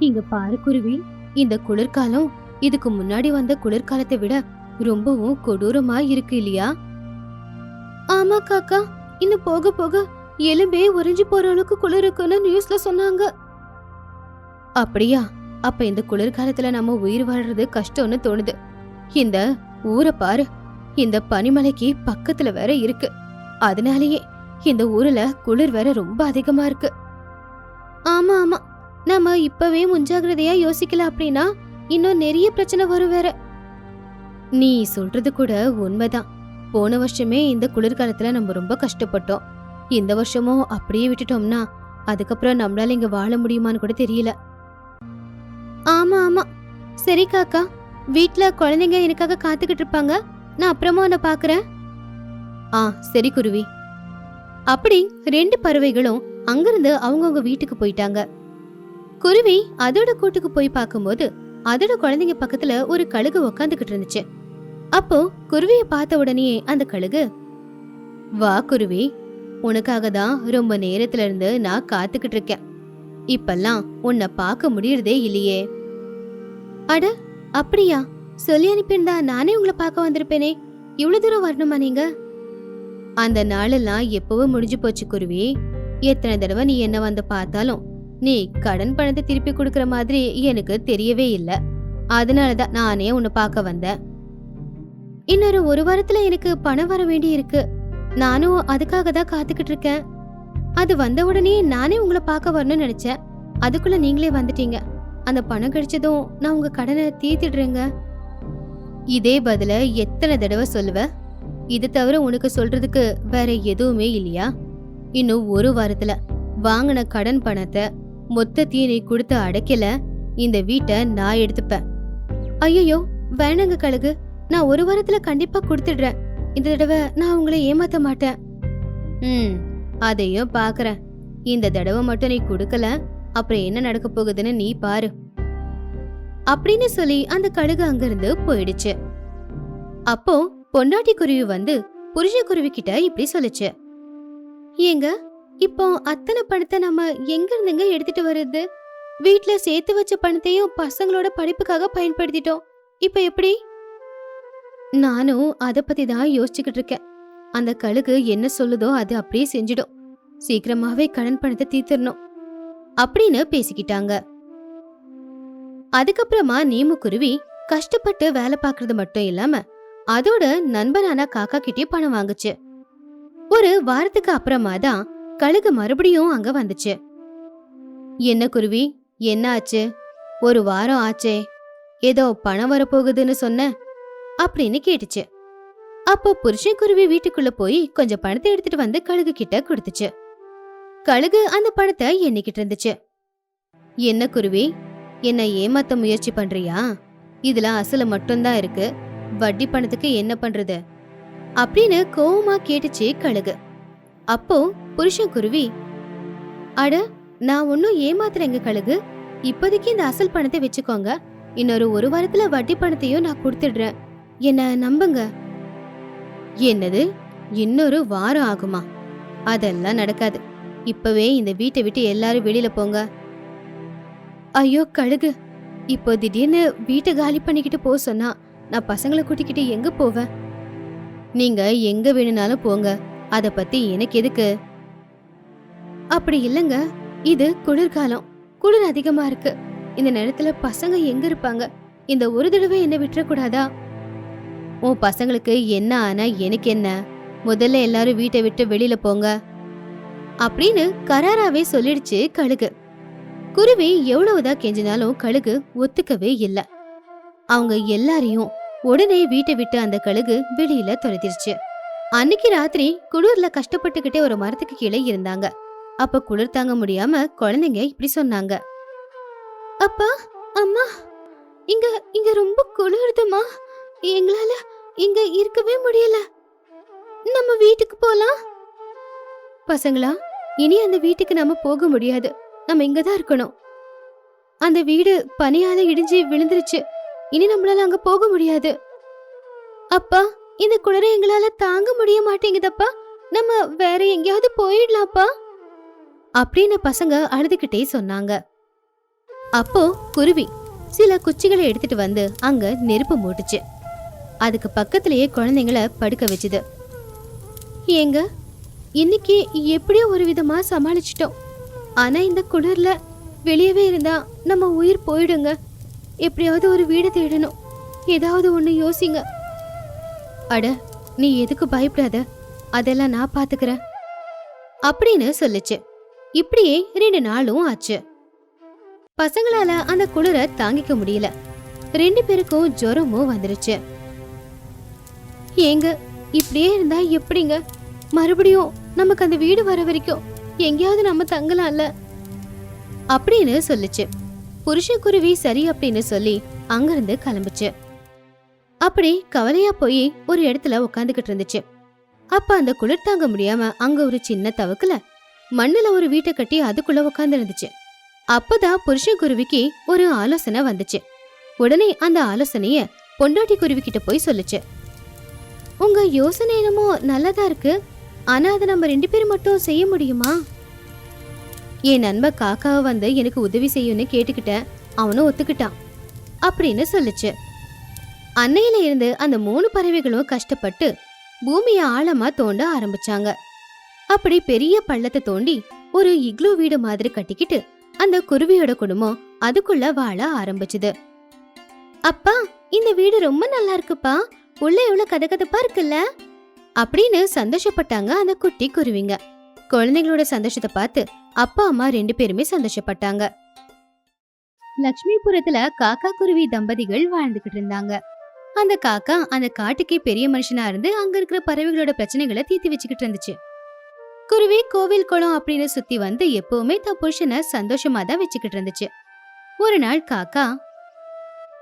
இங்க பாரு குருவி இந்த குளிர்காலம் இதுக்கு முன்னாடி வந்த குளிர்காலத்தை விட ரொம்பவும் கொடூரமா இருக்கு இல்லையா? ஆமா காக்கா இன்னும் போக போக எலும்பே உறைஞ்சு போற அளவுக்கு குளிர் இருக்குன்னு நியூஸ்ல சொன்னாங்க. அப்படியா? அப்ப இந்த குளிர்காலத்துல நம்ம உயிர் வாழ்றது கஷ்டம்னு தோணுது. இந்த ஊரை பாரு இந்த பனிமலைக்கு பக்கத்துல வேற இருக்கு. அதனாலேயே இந்த ஊர்ல குளிர் வேற ரொம்ப அதிகமா இருக்கு. ஆமா ஆமா. நாம இப்பவே முன்ஜாகிரதையா யோசிக்கல அப்படின்னா இன்னும் நிறைய பிரச்சனை வரும் வேற. நீ சொல்றது கூட உண்மைதான். போன வருஷமே இந்த குளிர்காலத்துல நம்ம ரொம்ப கஷ்டப்பட்டோம். இந்த வருஷமும் அப்படியே விட்டுட்டோம்னா அதுக்கப்புறம் நம்மளால இங்க வாழ முடியுமான்னு கூட தெரியல. ஆமா ஆமா. சரி காக்கா வீட்ல குழந்தைங்க எனக்காக காத்துக்கிட்டு இருப்பாங்க. நான் அப்புறமா உன்னை பாக்குறேன். ஆ சரி குருவி. அப்படி ரெண்டு பறவைகளும் அங்கிருந்து அவங்கவுங்க வீட்டுக்கு போயிட்டாங்க. குருவி அதோட கூட்டுக்கு போய் பார்க்கும்போது அதோட குழந்தைங்க பக்கத்துல ஒரு கழுகு உக்காந்துகிட்டு இருந்துச்சு. அப்போ குருவியை பார்த்த உடனே அந்த கழுகு வா குருவி உனக்காக தான் ரொம்ப நேரத்துல இருந்து நான் காத்துக்கிட்டு இருக்கேன். இப்பெல்லாம் உன்னை பார்க்க முடியறதே இல்லையே. அட அப்படியா? சொல்லி அனுப்பியிருந்தா நானே உங்களை பார்க்க வந்திருப்பேனே. இவ்வளவு தூரம் வரணுமா நீங்க? அந்த நாளெல்லாம் எப்பவும் முடிஞ்சு போச்சு குருவி. எத்தனை தடவை நீ என்ன வந்து பார்த்தாலும் நீ கடன் பணத்தை திருப்பி கொடுக்கற மாதிரி எனக்கு தெரியவே இல்ல. அதனாலதான் நானே உன்னை பார்க்க வந்தேன். இன்னொரு ஒரு வாரத்துல எனக்கு பணம் வர வேண்டி இருக்கு. நானும் அதுக்காக தான் காத்துக்கிட்டு இருக்கேன். அது வந்த உடனே நானே உங்களை பார்க்க வரணும்னு நினைச்சேன். அதுக்குள்ள நீங்களே வந்துட்டீங்க. அந்த பணம் கிடைச்சதும் நான் உங்க கடனை தீர்த்திடுறேங்க. இதே பதில எத்தனை தடவை சொல்லுவ? இது தவிர உனக்கு சொல்றதுக்கு வேற எதுவுமே இல்லையா? இன்னும் ஒரு வாரத்துல வாங்கின கடன் பணத்தை மொத்தத்தையும் நீ கொடுத்து அடைக்கல இந்த வீட்டை நான் எடுத்துப்பேன். ஐயோ வேணாங்க கழுகு. நான் ஒரு வாரத்துல கண்டிப்பா கொடுத்துடுறேன். இந்த தடவை நான் உங்களை ஏமாத்த மாட்டேன். ம் அதையும் பாக்குறேன். இந்த தடவை மட்டும் நீ கொடுக்கல அப்புறம் என்ன நடக்க போகுதுன்னு நீ பாரு. அப்படின்னு சொல்லி அந்த கழுகு அங்கிருந்து போயிடுச்சு. அப்போ பொண்டாட்டி குருவி வந்து புருஷ குருவி கிட்ட இப்படி சொல்லுச்சு. ஏங்க இப்போ அத்தனை பணத்தை நம்ம எங்க இருந்துங்க எடுத்துட்டு வருது வீட்ல சேர்த்து வச்ச பணத்தையும் பசங்களோட படிப்புக்காக பயன்படுத்திட்டோம். இப்போ எப்படி? நானும் அத பத்தி தான் யோசிச்சுக்கிட்டு இருக்கேன். அந்த கழுகு என்ன சொல்லுதோ அது அப்படியே செஞ்சிடும். சீக்கிரமாவே கடன் பணத்தை தீர்த்திடணும். அப்படின்னு பேசிக்கிட்டாங்க. அதுக்கப்புறமா நீமுக்குருவி கஷ்டப்பட்டு வேலை பார்க்கறது மட்டும் இல்லாம அதோட நண்பனான காக்கா கிட்டே பணம் வாங்குச்சு. ஒரு வாரத்துக்கு அப்புறமா தான் கழுகு மறுபடியும் அங்க வந்துச்சு. என்ன குருவி? என்ன ஆச்சு? ஒரு வாரம் ஆச்சே. ஏதோ பணம் வரப்போகுதுன்னு சொன்ன? அப்படின்னு கேட்டுச்சு. அப்போ புருஷன் குருவி வீட்டுக்குள்ள போய் கொஞ்சம் பணத்தை எடுத்துட்டு வந்து கழுகு கிட்ட கொடுத்துச்சு. கழுகு அந்த பணத்தை எண்ணிக்கிட்டு இருந்துச்சு. என்ன குருவி? என்ன ஏமாத்த முயற்சி பண்றியா? இதுல அசல மட்டும்தான் இருக்கு. வட்டி பணத்துக்கு என்ன பண்றது? அப்படின்னு கோவமா கேட்டுச்சு கழுகு. அப்போ புருஷன் குருவி அட நான் ஒன்னும் ஏமாத்துறேங்க கழுகு. இப்போதைக்கு இந்த அசல் பணத்தை வச்சுக்கோங்க. இன்னொரு ஒரு வாரத்துல வட்டி பணத்தையும் நான் கொடுத்துடுறேன். என்ன நம்புங்க. என்னது? இன்னொரு வாரம் ஆகுமா? அதெல்லாம் நடக்காது. இப்பவே இந்த வீட்டை விட்டு எல்லாரும் வெளியில போங்க. ஐயோ கழுகு. இப்போ திடீர்னு வீட்டை காலி பண்ணிக்கிட்டு போக சொன்னா நான் பசங்களை கூட்டிக்கிட்டு எங்க போவேன்? நீங்க எங்க வேணும்னாலும் போங்க. அத பத்தி எனக்கு எதுக்கு? அப்படி இல்லங்க. இது குளிர்காலம். குளிர் அதிகமா இருக்கு. இந்த நேரத்துல பசங்க எங்க இருப்பாங்க? இந்த ஒரு தடவை என்ன விட்டுறக்கூடாதா உன் பசங்களுக்கு என்ன ஆனா எனக்கு என்ன? முதல்ல எல்லாரும் வீட்டை விட்டு வெளியில போங்க. அப்படின்னு கராராவே சொல்லிடுச்சு கழுகு. குருவி எவ்வளவுதான் கெஞ்சினாலும் கழுகு ஒத்துக்கவே இல்லை. அவங்க எல்லாரையும் உடனே வீட்டை விட்டு அந்த கழுகு வெளியில துரத்திருச்சு அன்னைக்கு ராத்திரி குளிர்ல கஷ்டப்பட்டுக்கிட்டே ஒரு மரத்துக்கு கீழே இருந்தாங்க. அப்ப குளிர் தாங்க முடியாம குழந்தைங்க இப்படி சொன்னாங்க. அப்பா அம்மா இங்க இங்க ரொம்ப குளிருதுமா. எங்களால இங்க இருக்கவே முடியல. நம்ம வீட்டுக்கு போலாம். பசங்களா இனி அந்த வீட்டுக்கு நாம போக முடியாது. நம்ம இங்க தான் இருக்கணும். அந்த வீடு பனியால இடிஞ்சு விழுந்துருச்சு. இனி நம்மளால அங்க போக முடியாது. அப்பா இந்த குளிர எங்களால தாங்க முடிய மாட்டேங்குதப்பா. நம்ம வேற எங்கேயாவது போயிடலாம்ப்பா. அப்படின்னு பசங்க அழுதுகிட்டே சொன்னாங்க. அப்போ குருவி சில குச்சிகளை எடுத்துட்டு வந்து அங்க நெருப்பு மூட்டுச்சு. அதுக்கு பக்கத்திலேயே குழந்தைங்கள படுக்க வச்சுது. ஏங்க இன்னைக்கு எப்படியோ ஒரு விதமா சமாளிச்சிட்டோம். ஆனா இந்த குளிர்ல வெளியவே இருந்தா நம்ம உயிர் போயிடுங்க. எப்படியாவது ஒரு வீடு தேடணும். ஏதாவது ஒன்று யோசிங்க. அட நீ எதுக்கு பயப்படாத? அதெல்லாம் நான் பாத்துக்கிறேன். அப்படின்னு சொல்லுச்சு. இப்படியே ரெண்டு நாளும் ஆச்சு. பசங்களால அந்த குளிர தாங்கிக்க முடியல. ரெண்டு பேருக்கும் ஜுரமும் வந்துருச்சு. ஏங்க இப்படியே இருந்தா எப்படிங்க? மறுபடியும் நமக்கு அந்த வீடு வர வரைக்கும் எங்கேயாவது நம்ம தங்கலாம்ல? அப்படின்னு சொல்லுச்சு. புருஷக்குருவி சரி அப்படின்னு சொல்லி அங்கிருந்து கிளம்புச்சு. அப்படி கவலையா போய் ஒரு இடத்துல உட்காந்துக்கிட்டு இருந்துச்சு. அப்ப அந்த குளிர் தாங்க முடியாம அங்க ஒரு சின்ன தவக்குல மண்ணுல ஒரு வீட்டை கட்டி அதுக்குள்ள உட்கார்ந்து இருந்துச்சு. அப்பதான் புருஷன் குருவிக்கு ஒரு ஆலோசனை வந்துச்சு. உடனே அந்த ஆலோசனைய பொண்டாட்டி குருவி கிட்ட போய் சொல்லுச்சு. உங்க யோசனை என்னமோ நல்லதா இருக்கு. ஆனா அதை நம்ம ரெண்டு பேரும் மட்டும் செய்ய முடியுமா? என் நண்பன் காக்காவை வந்து எனக்கு உதவி செய்யும்னு கேட்டுக்கிட்டேன் அவனும் ஒத்துக்கிட்டான். அப்படின்னு சொல்லுச்சு. அன்னையில இருந்து அந்த மூணு பறவைகளும் கஷ்டப்பட்டு பூமியை ஆழமா தோண்ட ஆரம்பிச்சாங்க. அப்படி பெரிய பள்ளத்தை தோண்டி ஒரு இக்லூ வீடு மாதிரி கட்டிக்கிட்டு அந்த குருவியோட குடும்பம் அதுக்குள்ள வாழ ஆரம்பிச்சுது. அப்பா இந்த வீடு ரொம்ப நல்லா இருக்குப்பா. உள்ள எவ்வளவு கதகதப்பா இருக்குல்ல? அப்படின்னு சந்தோஷப்பட்டாங்க அந்த குட்டி குருவிங்க. குழந்தைங்களோட சந்தோஷத்தை பார்த்து அப்பா அம்மா ரெண்டு பேருமே சந்தோஷப்பட்டாங்க. லக்ஷ்மிபுரத்துல காக்கா குருவி தம்பதிகள் வாழ்ந்துகிட்டு இருந்தாங்க. அந்த காக்கா அந்த காட்டுக்கே பெரிய மனுஷனா இருந்து அங்க இருக்கிற பறவைகளோட பிரச்சனைகளை தீர்த்து வச்சுக்கிட்டு இருந்துச்சு. குருவி கோவில் குளம் அப்படின்னு சுத்தி வந்து எப்பவுமே தன் புருஷனை சந்தோஷமா தான் வச்சுக்கிட்டு இருந்துச்சு. ஒரு நாள் காக்கா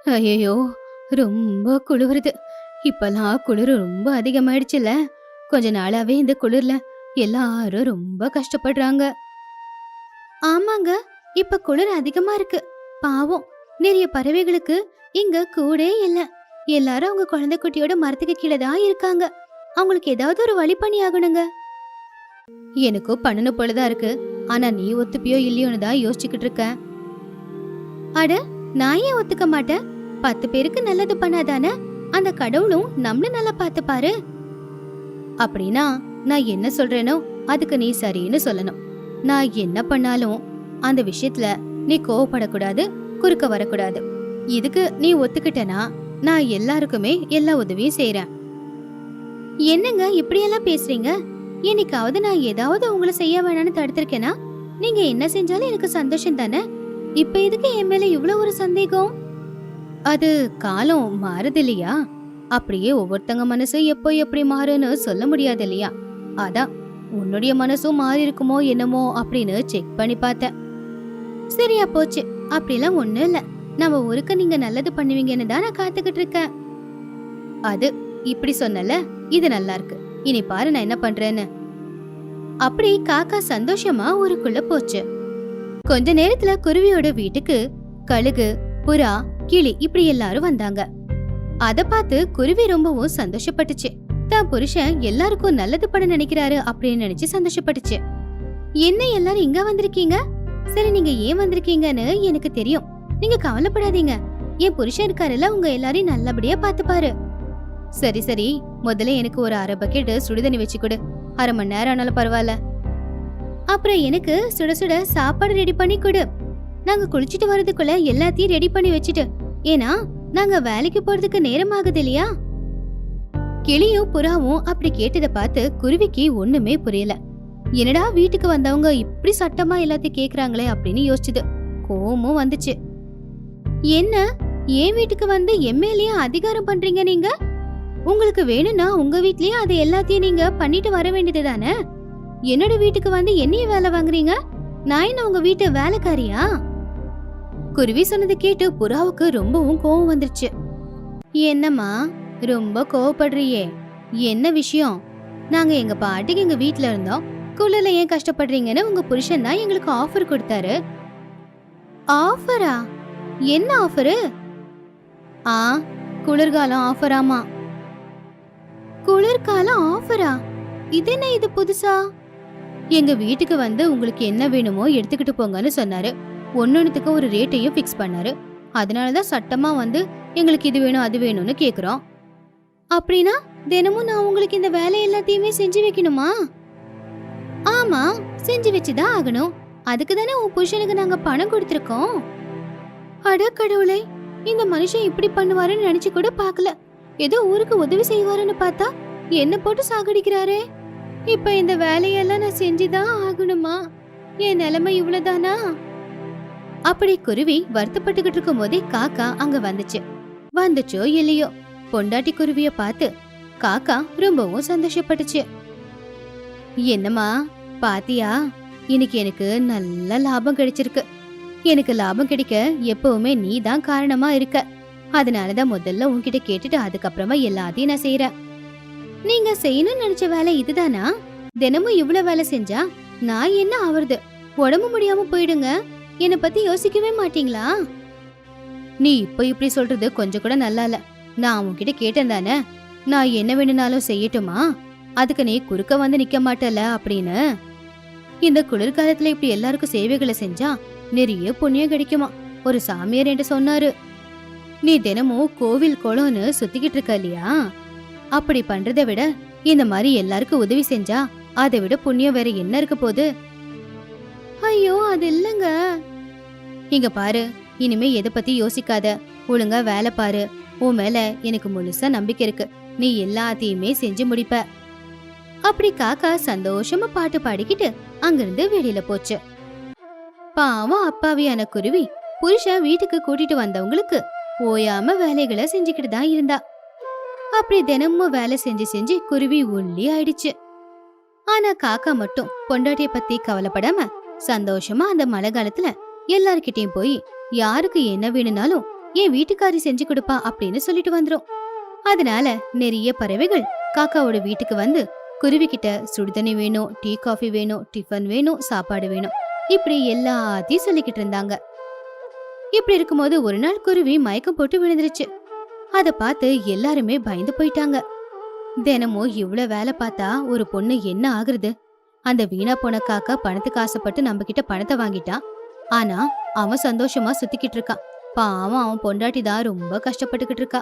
ஐயோ ரொம்ப குளிருது. இப்பெல்லாம் குளிர் ரொம்ப அதிகமாயிடுச்சுல. கொஞ்ச நாளாவே இந்த குளிர்ல எல்லாரும் ரொம்ப கஷ்டப்படுறாங்க. ஆமாங்க இப்ப குளிர் அதிகமா இருக்கு. பாவம் நிறைய பறவைகளுக்கு இங்க கூட இல்ல. எல்லாரும் அவங்க குழந்தை குட்டியோட மரத்துக்கு கீழே தான் இருக்காங்க. அவங்களுக்கு ஏதாவது ஒரு வழி பண்ணி ஆகணுங்க. எனக்கும் பண்ணணும் போலதான் இருக்கு. ஆனா நீ ஒத்துப்பியோ இல்லையோன்னு தான் யோசிச்சுக்கிட்டு இருக்க அட நான் ஏன் ஒத்துக்க மாட்டேன்? பத்து பேருக்கு நல்லது பண்ணாதானே? அந்த கடவுளும் நம்மள நல்லா பார்த்துப்பாரு. அப்படின்னா நான் என்ன சொல்றேனோ அதுக்கு நீ சரின்னு சொல்லணும். நான் என்ன பண்ணாலும் அந்த விஷயத்துல நீ கோவப்படக்கூடாது குறுக்க வரக்கூடாது. இதுக்கு நீ ஒத்துக்கிட்டனா? நான் எல்லாருக்குமே எல்லா உதவியும் செய்யறேன் என்னங்க இப்படியெல்லாம் பேசுறீங்க? என்னைக்காவது நான் ஏதாவது உங்களை செய்ய வேணாம்னு தடுத்திருக்கேனா? நீங்க என்ன செஞ்சாலும் எனக்கு சந்தோஷம் தானே? இப்ப எதுக்கு என் மேல இவ்வளவு ஒரு சந்தேகம்? அது காலம் மாறுது இல்லையா? அப்படியே ஒவ்வொருத்தங்க மனசு எப்போ எப்படி மாறுன்னு சொல்ல முடியாது இல்லையா? அதான் உன்னுடைய மனசும் மாறி இருக்குமோ என்னமோ அப்படின்னு செக் பண்ணி பார்த்தேன். சரியா போச்சு அப்படிலாம் ஒன்றும் இல்லை. நம்ம ஊருக்கு நீங்க நல்லது பண்ணுவீங்கன்னு தான் நான் காத்துக்கிட்டு இருக்கேன். அது இப்படி சொன்னல இது நல்லா இருக்கு. இனி பாரு நான் என்ன பண்றேன்னு. அப்படி காக்கா சந்தோஷமா ஊருக்குள்ள போச்சு. கொஞ்ச நேரத்துல குருவியோட வீட்டுக்கு கழுகு புறா கிளி இப்படி எல்லாரும் வந்தாங்க. அத பார்த்து குருவி ரொம்பவும் சந்தோஷப்பட்டுச்சு. தான் புருஷன் எல்லாருக்கும் நல்லது பண்ண நினைக்கிறாரு அப்படின்னு நினைச்சு சந்தோஷப்பட்டுச்சு. என்ன எல்லாரும் இங்க வந்திருக்கீங்க? சரி நீங்க ஏன் வந்திருக்கீங்கன்னு எனக்கு தெரியும். நீங்க கவலைப்படாதீங்க. என் புருஷன் இருக்காருல்ல உங்க எல்லாரையும் நல்லபடியா பாத்துப்பாரு சரி சரி. முதல்ல எனக்கு ஒரு அரை பக்கெட் சுடுதண்ணி வச்சு கொடு. அரை மணி நேரம் ஆனாலும் பரவாயில்ல. அப்புறம் எனக்கு சுட சுட சாப்பாடு ரெடி பண்ணி கொடு. நாங்க குளிச்சிட்டு வரதுக்குள்ள எல்லாத்தையும் ரெடி பண்ணி வச்சுட்டு. ஏன்னா நாங்க வேலைக்கு போறதுக்கு நேரம் ஆகுது இல்லையா? கிளியும் புறாவும் அப்படி கேட்டதை பார்த்து குருவிக்கு ஒண்ணுமே புரியல. என்னடா வீட்டுக்கு வந்தவங்க இப்படி சட்டமா எல்லாத்தையும் கேக்குறாங்களே அப்படின்னு யோசிச்சுது. கோமும் வந்துச்சு. என்ன? ஏன் வீட்டுக்கு வந்து எம்எல்ஏ அதிகாரம் பண்றீங்க நீங்க? உங்களுக்கு வேணும்னா உங்க வீட்லயே அதை எல்லாத்தையும் நீங்க பண்ணிட்டு வர வேண்டியது தானே? என்னோட வீட்டுக்கு வந்து என்னைய வேலை வாங்குறீங்க? நான் என்ன உங்க வீட்டு வேலைக்காரியா? குருவி சொன்னதை கேட்டு புறாவுக்கு ரொம்பவும் கோவம் வந்துருச்சு. என்னம்மா ரொம்ப கோவப்படுறியே. என்ன விஷயம்? நாங்க எங்க பாட்டிக்கு எங்க வீட்ல இருந்தோம். குளிர்ல ஏன் கஷ்டப்படுறீங்கன்னு உங்க புருஷன் தான் எங்களுக்கு ஆஃபர் கொடுத்தாரு. ஆஃபரா என்ன ஆஃபரு? ஆ குளிர்காலம் ஆஃபராமா? குளிர்காலம் ஆஃபரா? இது என்ன இது புதுசா? எங்க வீட்டுக்கு வந்து உங்களுக்கு என்ன வேணுமோ எடுத்துக்கிட்டு போங்கன்னு சொன்னாரு. ஒன்னொன்னுத்துக்கு ஒரு ரேட்டையும் ஃபிக்ஸ் பண்ணாரு. அதனாலதான் சட்டமா வந்து எங்களுக்கு இது வேணும் அது வேணும்னு கேக்குறோம். அப்படின்னா தினமும் நான் உங்களுக்கு இந்த வேலை எல்லாத்தையுமே செஞ்சு வைக்கணுமா? ஆமா செஞ்சு வச்சுதான் ஆகணும். அதுக்கு தானே உன் புருஷனுக்கு நாங்க பணம் கொடுத்துருக்கோம். அட கடவுளே இந்த மனுஷன் இப்படி பண்ணுவாருன்னு நினைச்சு கூட பார்க்கல. ஏதோ ஊருக்கு உதவி செய்வாருன்னு பார்த்தா என்ன போட்டு சாகடிக்கிறாரே? இப்ப இந்த வேலையெல்லாம் நான் செஞ்சுதான் ஆகணுமா? என் நிலைமை இவ்வளவுதானா? அப்படி குருவி வருத்தப்பட்டுக்கிட்டு இருக்கும் போதே காக்கா அங்க வந்துச்சு. வந்துச்சோ இல்லையோ? பொண்டாட்டி குருவிய பார்த்து காக்கா ரொம்பவும் சந்தோஷப்பட்டுச்சு. என்னம்மா பாத்தியா? இன்னைக்கு எனக்கு நல்ல லாபம் கிடைச்சிருக்கு. எனக்கு லாபம் கிடைக்க எப்பவுமே நீ தான் காரணமா இருக்க. அதனாலதான் முதல்ல உன்கிட்ட கேட்டுட்டு அதுக்கப்புறமா எல்லாத்தையும் நான் செய்யறேன் நீங்க செய்யணும்னு நினைச்ச வேலை இதுதானா? தினமும் இவ்வளவு வேலை செஞ்சா நான் என்ன ஆவறது? உடம்பு முடியாம போயிடுங்க. என்னை பத்தி யோசிக்கவே மாட்டீங்களா? நீ இப்ப இப்படி சொல்றது கொஞ்சம் கூட நல்லா இல்ல நான் உன்கிட்ட கேட்டேன் தானே? நான் என்ன வேணும்னாலும் செய்யட்டுமா? அதுக்கு நீ குறுக்க வந்து நிக்க மாட்டல அப்படின்னு. இந்த குளிர்காலத்துல இப்படி எல்லாருக்கும் சேவைகளை செஞ்சா நிறைய புண்ணியம் கிடைக்குமா? ஒரு சாமியார் என்று சொன்னாரு. நீ தினமும் கோவில் குளம்னு சுத்திக்கிட்டு இருக்க இல்லையா? அப்படி பண்றதை விட இந்த மாதிரி எல்லாருக்கும் உதவி செஞ்சா அதை விட புண்ணியம் வேற என்ன இருக்க போகுது? ஐயோ அது இல்லங்க. இங்க பாரு இனிமே எதை பத்தி யோசிக்காத. ஒழுங்கா வேலை பாரு. உன் மேல எனக்கு முழுசா நம்பிக்கை இருக்கு. நீ எல்லாத்தையுமே செஞ்சு முடிப்ப. அப்படி காக்கா சந்தோஷமா பாட்டு பாடிக்கிட்டு அங்கிருந்து வெளியில போச்சு. பாவம் அப்பாவியான குருவி புருஷன் வீட்டுக்கு கூட்டிட்டு வந்தவங்களுக்கு ஓயாம வேலைகளை செஞ்சுக்கிட்டு தான் இருந்தா. அப்படி தினமும் வேலை செஞ்சு செஞ்சு குருவி ஒல்லி ஆயிடுச்சு. ஆனா காக்கா மட்டும் பொண்டாட்டிய பத்தி கவலைப்படாம சந்தோஷமா அந்த மழை காலத்துல எல்லார்கிட்டயும் போய் யாருக்கு என்ன வேணும்னாலும் என் வீட்டுக்காரி செஞ்சு கொடுப்பா அப்படின்னு சொல்லிட்டு வந்துரும். அதனால நிறைய பறவைகள் காக்காவோட வீட்டுக்கு வந்து குருவி கிட்ட சுடுதண்ணி வேணும் டீ காஃபி வேணும் டிஃபன் வேணும் சாப்பாடு வேணும். இப்படி எல்லாத்தையும் சொல்லிக்கிட்டு இருந்தாங்க. இப்படி இருக்கும்போது ஒரு நாள் குருவி மயக்கம் போட்டு விழுந்துருச்சு. அத பார்த்து எல்லாருமே பயந்து போயிட்டாங்க. தினமும் இவ்ளோ வேலை பார்த்தா ஒரு பொண்ணு என்ன ஆகுறது? அந்த வீணா போன காக்கா பணத்துக்கு ஆசைப்பட்டு நம்ம கிட்ட பணத்தை வாங்கிட்டான் ஆனா அவன் சந்தோஷமா சுத்திக்கிட்டு இருக்கான். பாவம் அவன் பொண்டாட்டி தான் ரொம்ப கஷ்டப்பட்டுக்கிட்டு இருக்கா.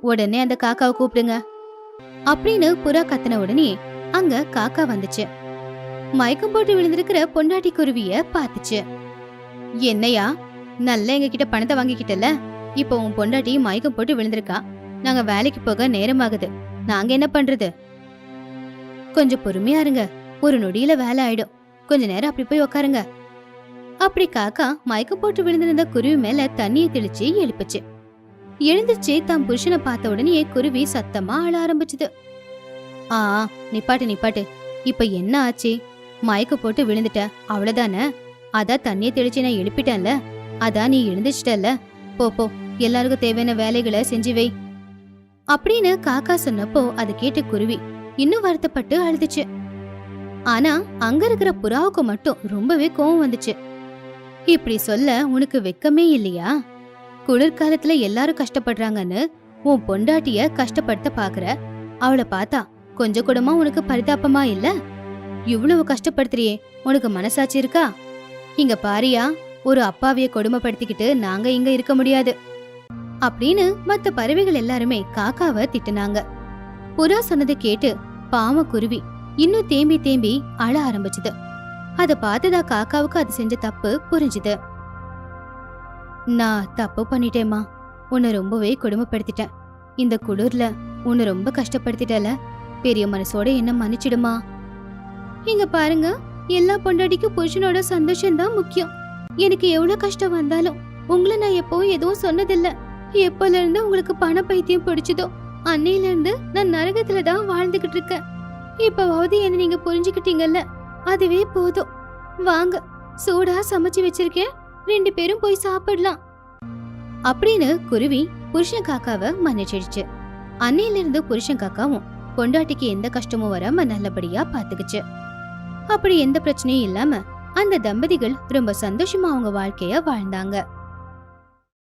உடனே அந்த காக்காவை கூப்பிடுங்க. அப்படின்னு புறா கத்தின உடனே அங்க காக்கா வந்துச்சு. மயக்கம் போட்டு விழுந்திருக்கிற பொண்டாட்டி குருவிய பாத்துச்சு என்னையா நல்ல எங்க கிட்ட பணத்தை வாங்கிக்கிட்டல இப்போ உன் பொண்டாட்டி மயக்கம் போட்டு விழுந்திருக்கா. நாங்க வேலைக்கு போக நேரமாகுது. நாங்க என்ன பண்றது? கொஞ்சம் பொறுமையா இருங்க. ஒரு நொடியில வேலை ஆயிடும். கொஞ்ச நேரம் அப்படி போய் உக்காருங்க. அப்படி காக்கா மயக்கம் போட்டு விழுந்திருந்த குருவி மேல தண்ணியை தெளிச்சு எழுப்புச்சு. எழுந்துச்சு தன் புருஷனை பார்த்த உடனே குருவி சத்தமா அழ ஆரம்பிச்சுது. ஆ நிப்பாட்டு நிப்பாட்டு. இப்ப என்ன ஆச்சு? மயக்க போட்டு விழுந்துட்ட. அவ்வளவுதானே? அதான் தண்ணியை தெளிச்சு நான் எழுப்பிட்டேன்ல. அதான் நீ எழுந்துச்சிட்டல்ல போ போ. எல்லாருக்கும் தேவையான வேலைகளை செஞ்சு வை. அப்படின்னு காக்கா சொன்னப்போ அது கேட்ட குருவி இன்னும் வருத்தப்பட்டு அழுதுச்சு. ஆனா அங்க இருக்கிற புறாவுக்கு மட்டும் ரொம்பவே கோவம் வந்துச்சு. இப்படி சொல்ல உனக்கு வெக்கமே இல்லையா? குளிர்காலத்துல எல்லாரும் கஷ்டப்படுறாங்கன்னு உன் பொண்டாட்டிய கஷ்டப்படுத்த பாக்குற. அவளை பார்த்தா கொஞ்சம் கூடமா உனக்கு பரிதாபமா இல்ல? இவ்வளவு கஷ்டப்படுத்துறியே உனக்கு மனசாட்சி இருக்கா? இங்க பாரியா ஒரு அப்பாவிய கொடுமைப்படுத்திக்கிட்டு நாங்க இங்க இருக்க முடியாது. அப்படின்னு மத்த பறவைகள் எல்லாருமே காக்காவை திட்டுனாங்க. புறா சொன்னதை கேட்டு பாம குருவி இன்னும் தேம்பி தேம்பி அழ ஆரம்பிச்சது. அத பார்த்ததா காக்காவுக்கு அது செஞ்ச தப்பு புரிஞ்சுது. நான் தப்பு பண்ணிட்டேம்மா. உன்னை ரொம்பவே கொடுமைப்படுத்திட்டேன். இந்த குளிர்ல உன்னை ரொம்ப கஷ்டப்படுத்திட்டல பெரிய மனசோட என்ன மன்னிச்சிடுமா? இங்க பாருங்க எல்லா பொண்டாட்டிக்கும் புருஷனோட சந்தோஷம் தான் முக்கியம். எனக்கு எவ்வளவு கஷ்டம் வந்தாலும் உங்களை நான் எப்பவும் எதுவும் சொன்னதில்ல. எப்பல இருந்து உங்களுக்கு பண பைத்தியம் பிடிச்சதோ அன்னையில இருந்து நான் நரகத்துல தான் வாழ்ந்துகிட்டு இருக்கேன். இப்பவாவது என்ன நீங்க புரிஞ்சுக்கிட்டீங்கல்ல அதுவே போதும். வாங்க சூடா சமைச்சு வச்சிருக்கேன். ரெண்டு பேரும் போய் சாப்பிடலாம். அப்படின்னு குருவி புருஷன் காக்காவை மன்னிச்சிடுச்சு. அன்னையில இருந்து புருஷன் காக்காவும் பொண்டாட்டிக்கு எந்த கஷ்டமும் வராம நல்லபடியா பாத்துக்குச்சு. அப்படி எந்த பிரச்சனையும் இல்லாம அந்த தம்பதிகள் ரொம்ப சந்தோஷமா அவங்க வாழ்க்கைய வாழ்ந்தாங்க.